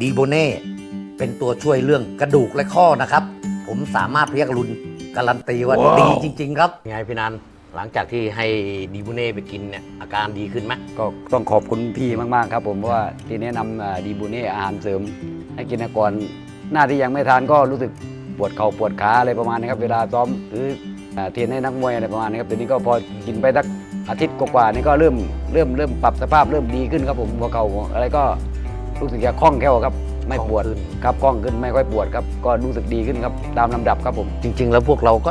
ดีโบเน่เป็นตัวช่วยเรื่องกระดูกและข้อนะครับ ผมสามารถเรียกรุนการันตีว่าว้าวดีจริง ๆ ครับไงพี่นันหลังจากที่ให้ดีโบเน่ไปกินเนี่ยอาการดีขึ้นไหมก็ต้องขอบคุณพี่มาก ๆ ครับผมเพราะว่าที่แนะนำอ่าดีบูเน่อาหารเสริม ให้กินก่อนหน้าที่ยังไม่ทานก็รู้สึกปวดเข่าปวดขาอะไรประมาณนี้ครับเวลาซ้อมหรืออ่าเทรนให้นักมวยอะไรประมาณนี้ครับทีนี้ก็พอกินไปสักอาทิตย์กว่าๆนี่ก็เริ่มเริ่มเริ่มปรับสภาพเริ่มดีขึ้นครับผมหัวเข่าอะไรก็ รู้สึกจะคล่องแคล่วครับ ไม่ปวดคล่องขึ้นครับคล่องขึ้นไม่ค่อยปวดครับ ก็รู้สึกดีขึ้นครับตามลำดับครับผมจริง ๆ แล้วพวกเราก็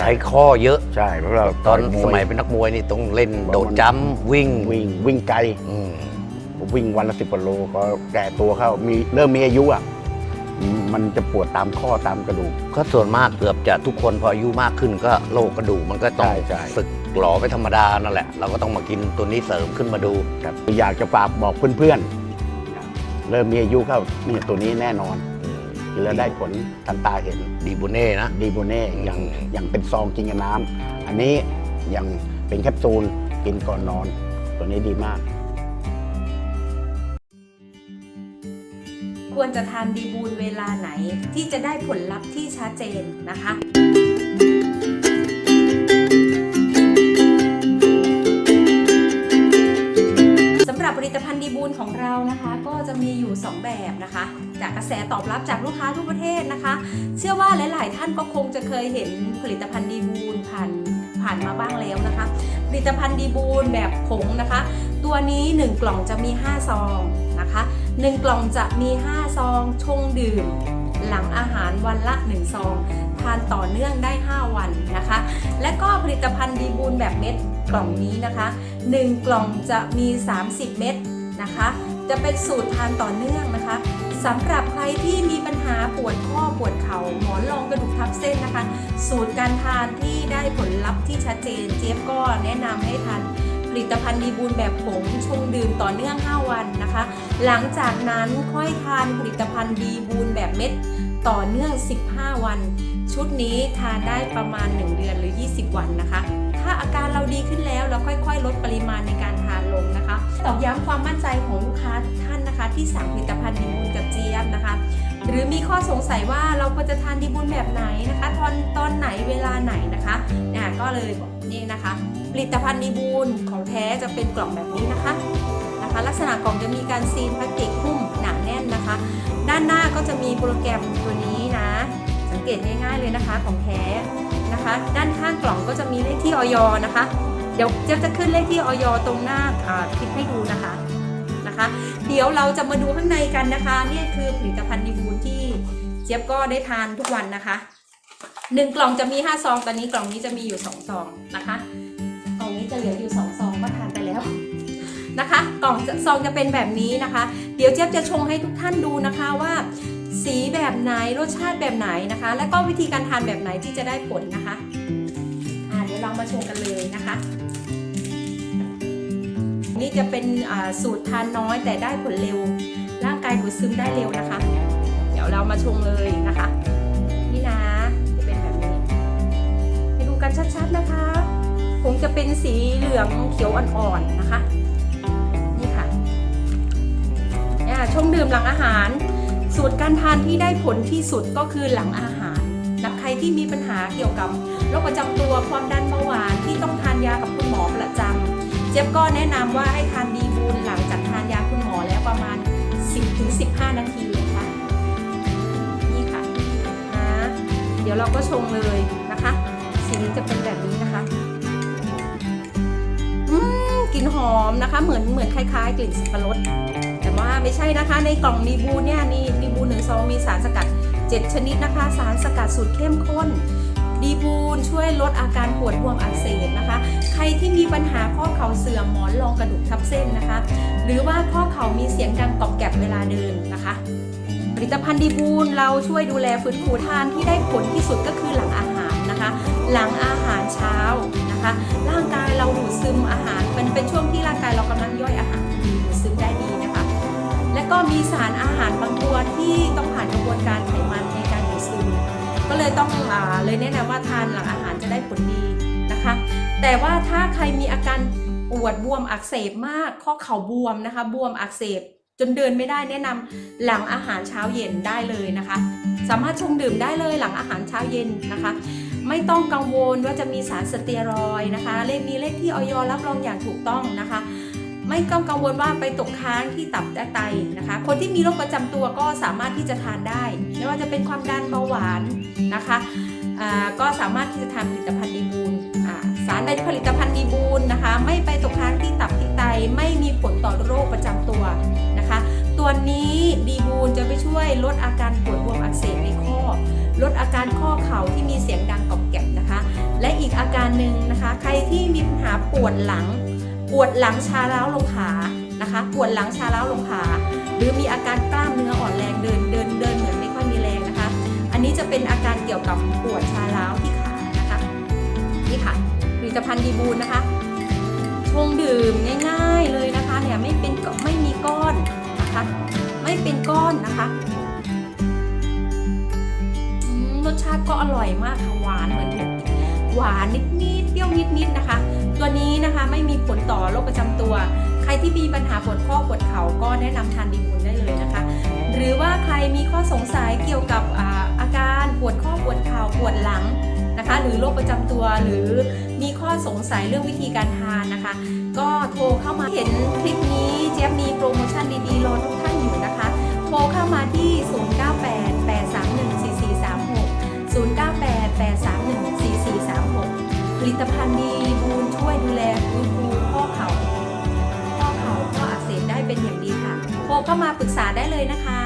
ใช้ข้อเยอะ ใช่เพราะเราตอนวสมัยเป็นนักมวยนี่ต้องเล่นโดดจ้ำวิ่งวิ่งวิ่งไกลอืมวิ่งวันละสิบกว่าโลก็แก่ตัวเข้ามีเริ่มมีอายุอะอืมมันจะปวดตามข้อตามกระดูก ก็ส่วนมากเกือบจะทุกคนพออายุมากขึ้นก็โรคกระดูกมันก็ต้องใช่ใช่ สึกหลอไปธรรมดานั่นแหละ เราก็ต้องมากินตัวนี้เสริมขึ้นมาดูครับอยากจะฝากบอกเพื่อนๆ เริ่มมีอายุเข้านี่ตัวนี้แน่นอนกินแล้วได้ผลทันตาเห็นดีโบเน่นะดีโบเน่อย่างอืมอย่างเป็นซองกินกับน้ำอันนี้อย่างเป็นแคปซูลกินก่อนนอน ตัวนี้ดีมาก ควรจะทานดีบูลเวลาไหนที่จะได้ผลลัพธ์ที่ชัดเจนนะคะ ลิตภัณฑ์ดีบูลของเรานะคะ ก็จะมีอยู่ 2 แบบนะคะ จากกระแสตอบรับจากลูกค้าทั่วประเทศนะคะ เชื่อว่าหลาย ๆ ท่านก็คงจะเคยเห็นผลิตภัณฑ์ดีบูลผ่านผ่านมาบ้างแล้วนะคะ ผลิตภัณฑ์ดีบูลแบบผงนะคะ ตัวนี้ 1 กล่องจะมี 5 ซองนะคะ1กล่องจะมี 5 ซอง ชงดื่ม หลังอาหารวันละ 1 ซอง ทานต่อเนื่องได้ 5 วันนะคะ และก็ผลิตภัณฑ์ดีบูลแบบเม็ดกล่องนี้นะคะ 1 กล่องจะมี 30 เม็ดนะคะ จะเป็นสูตรทานต่อเนื่องนะคะสำหรับใครที่มีปัญหาปวดข้อปวดเข่าหมอนรองกระดูกทับเส้นนะคะ สูตรการทานที่ได้ผลลัพธ์ที่ชัดเจน เจี๊ยบก็แนะนำให้ทานผลิตภัณฑ์ดีบูลแบบผงชงดื่มต่อเนื่อง 5 วันนะคะ หลังจากนั้นค่อยทานผลิตภัณฑ์ดีบูลแบบเม็ดต่อเนื่อง 15 วัน ชุดนี้ทานได้ประมาณ 1 เดือนหรือ 20 วันนะคะ ถ้าอาการเราดีขึ้นแล้วเราค่อยๆ ลดปริมาณในการทานลงนะคะตอกย้ำความมั่นใจของลูกค้าทุกท่านนะคะ ที่สั่งผลิตภัณฑ์ดีบูลกับเจี๊ยบนะคะ หรือมีข้อสงสัยว่าเราควรจะทานดีบูลแบบไหนนะคะ ตอนตอนไหนเวลาไหนนะคะอ่าก็เลยบอกนี่นะคะ ผลิตภัณฑ์ดีบูลของแท้จะเป็นกล่องแบบนี้นะคะนะคะ ลักษณะกล่องจะมีการซีนพลาสติกหุ้มหนาแน่นนะคะ ด้านหน้าก็จะมีโปรแกรมตัวนี้ เกตง่าย ๆเลยนะคะของแท้นะคะ ด้านข้างกล่องก็จะมีเลขที่ออยนะคะ เดี๋ยวเจ๊จะขึ้นเลขที่ออยตรงหน้าอ่าคลิปให้ดูนะคะนะคะ เดี๋ยวเราจะมาดูข้างในกันนะคะเนี่ยคือผลิตภัณฑ์ดีบูที่เจี๊ยบก็ได้ทานทุกวันนะคะหนึ่งกล่องจะมีห้าซองตอนนี้กล่องนี้จะมีอยู่สองซองนะคะกล่องนี้จะเหลืออยู่สองซองก็ทานไปแล้วนะคะ กล่องซองจะเป็นแบบนี้นะคะ เดี๋ยวเจี๊ยบจะชงให้ทุกท่านดูนะคะว่า สีแบบไหนรสชาติแบบไหนนะคะ และก็วิธีการทานแบบไหนที่จะได้ผลนะคะอ่าเดี๋ยวเรามาชงกันเลยนะคะ นี่จะเป็นสูตรทานน้อยแต่ได้ผลเร็ว ร่างกายดูดซึมได้เร็วนะคะ เดี๋ยวเรามาชงเลยนะคะนี่นะจะเป็นแบบนี้ให้ดูกันชัดๆนะคะผงจะเป็นสีเหลืองเขียวอ่อนๆนะคะ นี่ค่ะเนี่ยชงดื่มหลังอาหาร สูตรการทานที่ได้ผลที่สุดก็คือหลังอาหารนะใครที่มีปัญหาเกี่ยวกับโรคประจำตัวความดันเบาหวานที่ต้องทานยากับคุณหมอประจำเจี๊ยบก็แนะนำว่าให้ทานดีบูลหลังจากทานยาคุณหมอแล้วประมาณ 10-15 นาทีนะคะนี่ค่ะนะเดี๋ยวเราก็ชงเลยนะคะสีจะเป็นแบบนี้นะคะอืมกลิ่นหอมนะคะ เหมือนเหมือนคล้ายๆ กลิ่นสับปะรด ต่ว่าไม่ใช่นะคะ ในกล่องดีบูเนี่ยนี่ดีบูหนึ่งซองมีสารสกัด 7 ชนิดนะคะ สารสกัดสูตรเข้มข้นดีบูนช่วยลดอาการปวดบวมอักเสบนะคะ ใครที่มีปัญหาข้อเข่าเสื่อมหมอนรองกระดูกทับเส้นนะคะ หรือว่าข้อเข่ามีเสียงดังกรอบแกรบเวลาเดินนะคะ ผลิตภัณฑ์ดีบูนเราช่วยดูแลฟื้นฟูทานที่ได้ผลที่สุดก็คือหลังอาหารนะคะ หลังอาหารเช้านะคะ ร่างกายเราดูดซึมอาหารเป็นเป็นช่วงที่ร่างกายเรากำลังย่อยอาหาร และก็มีสารอาหารบางตัวที่ต้องผ่านกระบวนการไขมันในการดูดซึมก็เลยต้องอเลยแนะนำว่าทานหลังอาหารจะได้ผลดีนะคะ แต่ว่าถ้าใครมีอาการปวดบวมอักเสบมาก ข้อเข่าบวมนะคะบวมอักเสบจนเดินไม่ได้แนะนำหลังอาหารเช้าเย็นได้เลยนะคะ สามารถชงดื่มได้เลยหลังอาหารเช้าเย็นนะคะ ไม่ต้องกังวลว่าจะมีสารสเตียรอยนะคะ เลขมีเลขที่ออยรับรองอย่างถูกต้องนะคะ ไม่ต้องกังวลว่าไปตกค้างที่ตับและไตนะคะ คนที่มีโรคประจำตัวก็สามารถที่จะทานได้ ไม่ว่าจะเป็นความดันเบาหวานนะคะก็สามารถที่จะทานผลิตภัณฑ์ดีบูลสารในผลิตภัณฑ์ดีบูลนะคะ ไม่ไปตกค้างที่ตับที่ไตไม่มีผลต่อโรคประจำตัวนะคะ ตัวนี้ดีบูลจะไปช่วยลดอาการปวดบวมอักเสบในข้อ ลดอาการข้อเข่าที่มีเสียงดังกรอบแกรบนะคะ และอีกอาการหนึ่งนะคะ ใครที่มีปัญหาปวดหลัง ปวดหลังชาล้าวลงขานะคะ ปวดหลังชาล้าวลงขาหรือมีอาการกล้ามเนื้ออ่อนแรงเดินเดินเดินเหมือนไม่ค่อยมีแรงนะคะ อันนี้จะเป็นอาการเกี่ยวกับปวดชาล้าวที่ขานะคะนี่ค่ะผลิตภัณฑ์ดีบูลนะคะชงดื่มง่ายๆเลยนะคะเนี่ยไม่เป็นไม่มีก้อนนะคะไม่เป็นก้อนนะคะรสชาติก็อร่อยมากค่ะหวานเหมือน หวานนิดๆเปรี้ยวนิดๆนะคะ ตัวนี้นะคะไม่มีผลต่อโรคประจำตัว ใครที่มีปัญหาปวดข้อปวดเข่าก็แนะนำทานดีบุญได้เลยนะคะ หรือว่าใครมีข้อสงสัยเกี่ยวกับอาอาการปวดข้อปวดเข่าปวดหลังนะคะ หรือโรคประจำตัวหรือมีข้อสงสัยเรื่องวิธีการทานนะคะ ก็โทรเข้ามาเห็นคลิป ก็มาปรึกษาได้เลยนะคะ